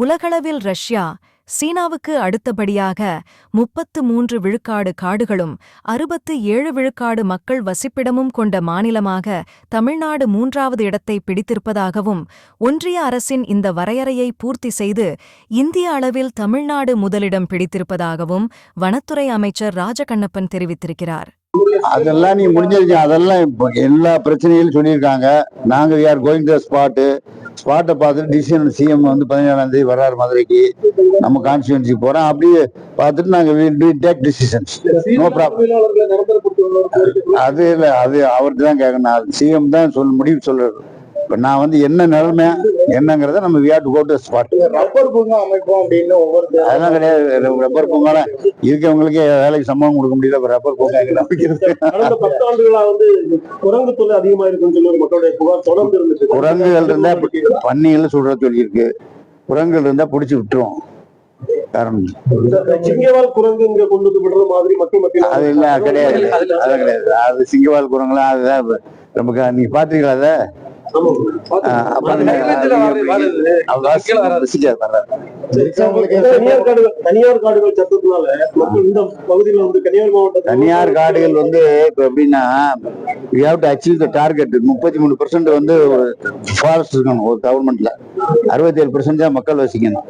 உலகளவில் ரஷ்யா சீனாவுக்கு அடுத்தபடியாக முப்பத்து மூன்று விழுக்காடு காடுகளும் அறுபத்து ஏழு விழுக்காடு மக்கள் வசிப்பிடமும் கொண்ட மாநிலமாக தமிழ்நாடு மூன்றாவது இடத்தை பிடித்திருப்பதாகவும் ஒன்றிய அரசின் இந்த வரையறையை பூர்த்தி செய்து இந்திய அளவில் தமிழ்நாடு முதலிடம் பிடித்திருப்பதாகவும் வனத்துறை அமைச்சர் ராஜகண்ணப்பன் தெரிவித்திருக்கிறார். அதெல்லாம் நீ முடிஞ்சிருக்கீங்க அதெல்லாம் எல்லா பிரச்சனைகளும் சொல்லியிருக்காங்க. நாங்க we are going the spot ஸ்பாட்டை பார்த்துட்டு டிசிஷன் சிஎம் வந்து பதினேழாம் தேதி வர்றாரு மதுரைக்கு. நம்ம கான்ஸ்டியூன்சி போறோம். அப்படியே பார்த்துட்டு நாங்க will to take decisions no problem அது இல்லை அது அவர்கிட்ட தான் கேட்கணும் சிஎம் தான் சொல் முடிவு சொல்றாரு இப்போ நான் வந்து என்ன நிலைமை? என்னங்கிறத நம்ம we to go to spot rubber பூங்கா அமைப்போம் அப்படின்னு ஒவ்வொரு அதெல்லாம் கிடையாது. ரப்பர் பூங்கால இருக்கவங்களுக்கே வேலைக்கு சம்பளம் கொடுக்க முடியல ரப்பர் பூங்கா கடந்த பத்து ஆண்டுகளா வந்து குரங்கு தொல்லை அதிகமா இருக்குன்னு சொல்லி மக்களுடைய புகார் தொடர்ந்து இருந்துச்சு. குரங்குகள் இருந்தா பன்னிகள் சுடுற சொல்லி இருக்கு. குரங்குகள் இருந்தா புடிச்சு விட்டுரும் காரணம் சிங்கவால் குரங்கு இங்க கொண்டு விடுற மாதிரி மக்கள் மத்தியில் அது இல்ல கிடையாது. அது கிடையாது. அது சிங்கவால் குரங்குலாம் அதுதான் நமக்கு நீங்க அத? தனியார் காடுகள் சட்டத்தினால இந்த பகுதியில வந்து கன்னியாகுமரி மாவட்டத்தில் தனியார் காடுகள் வந்து இப்ப எப்படின்னா we have to achieve the target முப்பத்தி மூணு பர்சன்ட் வந்து ஃபாரஸ்ட் இருக்கணும் ஒரு கவர்மெண்ட்ல அறுபத்தி ஏழு பர்சன்ட் தான் மக்கள் வசிக்கணும்.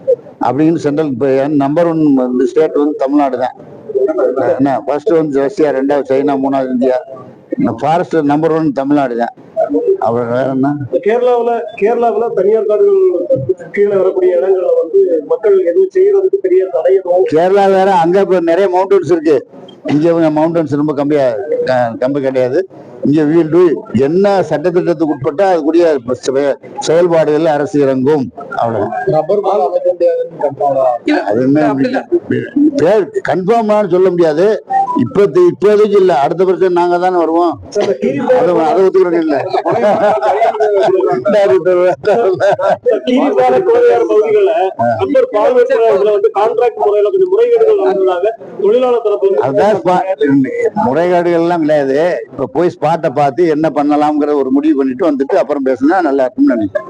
அப்படின்னு சென்ட்ரல் இப்போ நம்பர் ஒன் வந்து ஸ்டேட் வந்து தமிழ்நாடு தான். என்ன ஃபர்ஸ்ட் வந்து ரஷ்யா ரெண்டாவது சைனா மூணாவது India. Forest number one Tamil Nadu தான். அப்புறம் வேற என்ன? கேரளாவுல கேரளாவுல தனியார் காடுகள் கீழே வரக்கூடிய இடங்கள்ல வந்து மக்கள் எதுவும் செய்யறதுக்கு பெரிய தடையோ? கேரளா வேற அங்க இப்ப நிறைய மவுண்டன்ஸ் இருக்கு. இங்க மவுண்டன்ஸ் ரொம்ப கம்மியா கம்மி கிடையாது. இங்க வீல் டூ என்ன சட்டத்திட்டத்துக்கு உட்பட்டா அதுக்குரிய செயல்பாடுகள் அரசு இறங்கும். அவ்வளவு ரப்பர் பால் அமைக்க முடியாதுன்னு அது என்ன? பேர் கன்ஃபார்ம் சொல்ல முடியாது. இப்போது இப்போதைக்கு இல்ல? அடுத்த வருஷம் நாங்க தானே வருவோம். அதை ஒத்துக்கிறோம் இல்ல. முறைகேடுகள் எல்லாம் கிடையாது. இப்ப போய் ஸ்பாட்டை பார்த்து என்ன பண்ணலாம்ங்கிற ஒரு முடிவு பண்ணிட்டு வந்துட்டு அப்புறம் பேசினா நல்லா இருக்கும்னு நினைக்கிறேன்.